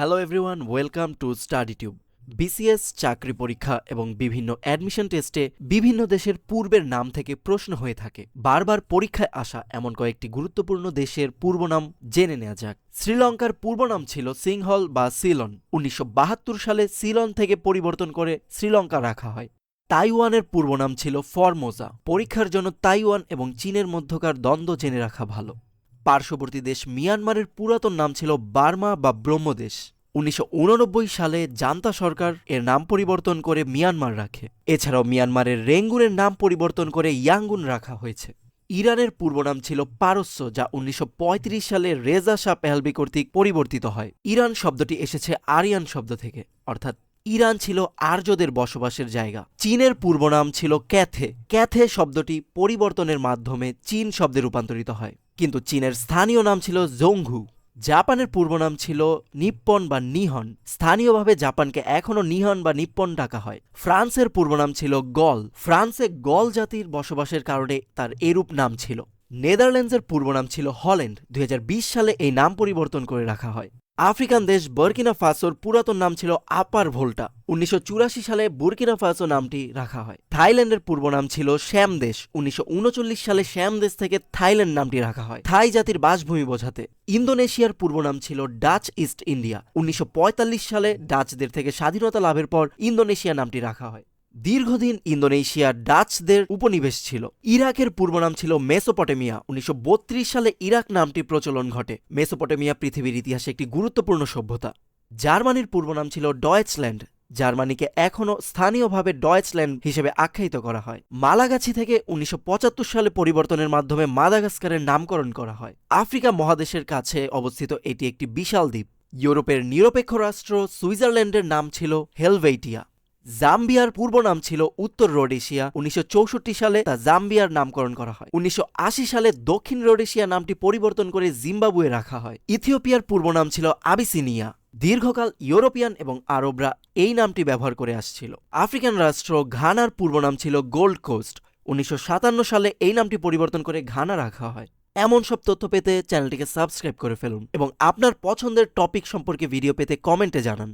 Hello everyone welcome to Study Tube BCS চাকরি পরীক্ষা এবং বিভিন্ন অ্যাডমিশন টেস্টে বিভিন্ন দেশের পূর্বের নাম থেকে প্রশ্ন হয়ে থাকে। বারবার পরীক্ষায় আসা এমন কয়েকটি গুরুত্বপূর্ণ দেশের পূর্ব নাম জেনে নেওয়া যাক। শ্রীলঙ্কার পূর্ব নাম ছিল সিংহল বা সিলন। উনিশশো বাহাত্তর সালে সিলন থেকে পরিবর্তন করে শ্রীলঙ্কা রাখা হয়। তাইওয়ানের পূর্ব নাম ছিল ফরমোজা। পরীক্ষার জন্য তাইওয়ান এবং চীনের মধ্যকার দ্বন্দ্ব জেনে রাখা ভালো। পার্শ্ববর্তী দেশ মিয়ানমারের পুরাতন নাম ছিল বার্মা বা ব্রহ্মদেশ। উনিশশো উননব্বই সালে জান্তা সরকার এর নাম পরিবর্তন করে মিয়ানমার রাখে। এছাড়াও মিয়ানমারের রেঙ্গুনের নাম পরিবর্তন করে ইয়াঙ্গুন রাখা হয়েছে। ইরানের পূর্ব নাম ছিল পারস্য, যা উনিশশো পঁয়ত্রিশ সালে রেজা শাহ পেহলবি কর্তৃক পরিবর্তিত হয়। ইরান শব্দটি এসেছে আরিয়ান শব্দ থেকে, অর্থাৎ ইরান ছিল আর্যদের বসবাসের জায়গা। চীনের পূর্ব নাম ছিল ক্যাথে। ক্যাথে শব্দটি পরিবর্তনের মাধ্যমে চীন শব্দে রূপান্তরিত হয়। কিন্তু চীনের স্থানীয় নাম ছিল জোংঘু। জাপানের পূর্ব নাম ছিল নিপ্পন বা নিহন। স্থানীয়ভাবে জাপানকে এখনও নিহন বা নিপ্পন ডাকা হয়। ফ্রান্সের পূর্ব নাম ছিল গল। ফ্রান্সে গল জাতির বসবাসের কারণে তার এরূপ নাম ছিল। নেদারল্যান্ডসের পূর্ব নাম ছিল হল্যান্ড। দুই হাজার বিশ সালে এই নাম পরিবর্তন করে রাখা হয়। আফ্রিকান দেশ বর্কিনা ফাসোর পুরাতন নাম ছিল আপার ভোল্টা। উনিশশো চুরাশি সালে বুরকিনা ফাসো নামটি রাখা হয়। থাইল্যান্ডের পূর্ব নাম ছিল শ্যাম দেশ। উনিশশো উনচল্লিশ সালে শ্যাম দেশ থেকে থাইল্যান্ড নামটি রাখা হয়। থাই জাতির বাসভূমি বোঝাতে ইন্দোনেশিয়ার পূর্ব নাম ছিল ডাচ ইস্ট ইন্ডিয়া। উনিশশো পঁয়তাল্লিশ সালে ডাচদের থেকে স্বাধীনতা লাভের পর ইন্দোনেশিয়া নামটি রাখা হয়। দীর্ঘদিন ইন্দোনেশিয়া ডাচদের উপনিবেশ ছিল। ইরাকের পূর্ব নাম ছিল মেসোপটেমিয়া। উনিশশো বত্রিশ সালে ইরাক নামটি প্রচলন ঘটে। মেসোপটেমিয়া পৃথিবীর ইতিহাসে একটি গুরুত্বপূর্ণ সভ্যতা। জার্মানির পূর্ব নাম ছিল ডয়েচল্যান্ড। জার্মানিকে এখনও স্থানীয়ভাবে ডয়েচল্যান্ড হিসেবে আখ্যায়িত করা হয়। মালাগাছি থেকে উনিশশো পঁচাত্তর সালে পরিবর্তনের মাধ্যমে মাদাগাস্কারের নামকরণ করা হয়। আফ্রিকা মহাদেশের কাছে অবস্থিত এটি একটি বিশাল দ্বীপ। ইউরোপের নিরপেক্ষ রাষ্ট্র সুইজারল্যান্ডের নাম ছিল হেলভেইটিয়া। জাম্বিয়ার পূর্ব নাম ছিল উত্তর রোডেশিয়া। উনিশশো চৌষট্টি সালে তা জাম্বিয়ার নামকরণ করা হয়। উনিশশো আশি সালে দক্ষিণ রোডেশিয়া নামটি পরিবর্তন করে জিম্বাবুয়ে রাখা হয়। ইথিওপিয়ার পূর্ব নাম ছিল আবিসিনিয়া। দীর্ঘকাল ইউরোপিয়ান এবং আরবরা এই নামটি ব্যবহার করে আসছিল। আফ্রিকান রাষ্ট্র ঘানার পূর্ব নাম ছিল গোল্ড কোস্ট। উনিশশো সাতান্ন সালে এই নামটি পরিবর্তন করে ঘানা রাখা হয়। এমন সব তথ্য পেতে চ্যানেলটিকে সাবস্ক্রাইব করে ফেলুন এবং আপনার পছন্দের টপিক সম্পর্কে ভিডিও পেতে কমেন্টে জানান।